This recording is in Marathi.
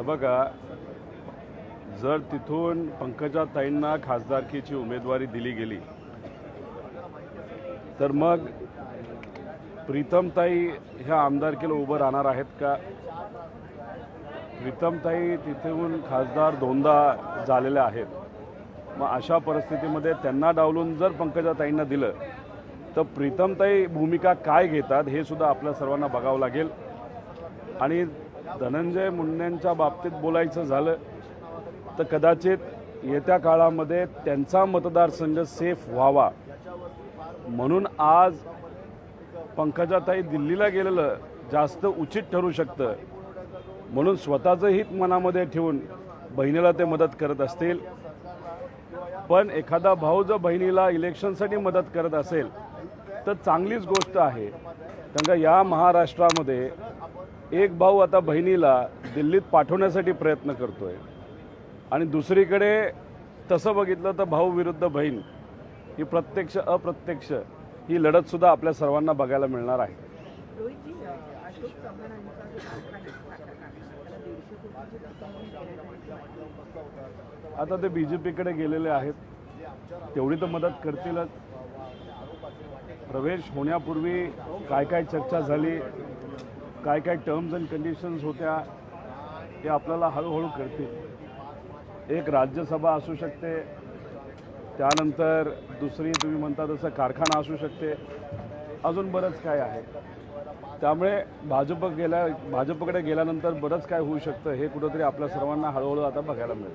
तर बघा जर तिथून पंकजा ताईंना खासदारकीची उमेदवारी दिली गेली तर मग प्रीतमताई ह्या आमदारकीला उभं राहणार आहेत का? प्रीतमताई तिथून खासदार दोनदा झालेल्या आहेत. मग अशा परिस्थितीमध्ये त्यांना डावलून जर पंकजाताईंना दिलं तर प्रीतमताई भूमिका काय घेतात हे सुद्धा आपल्या सर्वांना बघावं लागेल. आणि धनंजय मुंडेंच्या बाबतीत बोलायचं झालं तर कदाचित येत्या काळामध्ये त्यांचा मतदारसंघ सेफ व्हावा. म्हणून आज पंकजाताई दिल्लीला गेलेलं जास्त उचित ठरू शकतं. म्हणून स्वतःचं हित मनामध्ये ठेवून बहिणीला ते मदत करत असतील. पण एखादा भाऊ जर बहिणीला इलेक्शनसाठी मदत करत असेल तर चांगलीच गोष्ट आहे. कारण का या महाराष्ट्रामध्ये एक भाऊ आता बहिणीला दिल्लीत पाठवण्यासाठी प्रयत्न करतोय. आणि दुसरीकडे तसं बघितलं तर भाऊ विरुद्ध बहीण ही प्रत्यक्ष अप्रत्यक्ष ही लढतसुद्धा आपल्या सर्वांना बघायला मिळणार आहे. आता ते बी जे पीकडे गेलेले आहेत. तेवढी तर मदत करतीलच. प्रवेश होण्यापूर्वी काय काय चर्चा झाली काय काय टर्म्स अँड कंडिशन्स होत्या ते आपल्याला हळूहळू कळतील. एक राज्यसभा असू शकते त्यानंतर दुसरी तुम्ही म्हणता तसं कारखाना असू शकते अजून बरंच काय आहे. त्यामुळे भाजप गेल्या भाजपकडे गेल्यानंतर बरंच काय होऊ शकतं हे कुठंतरी आपल्या सर्वांना हळूहळू आता बघायला मिळेल.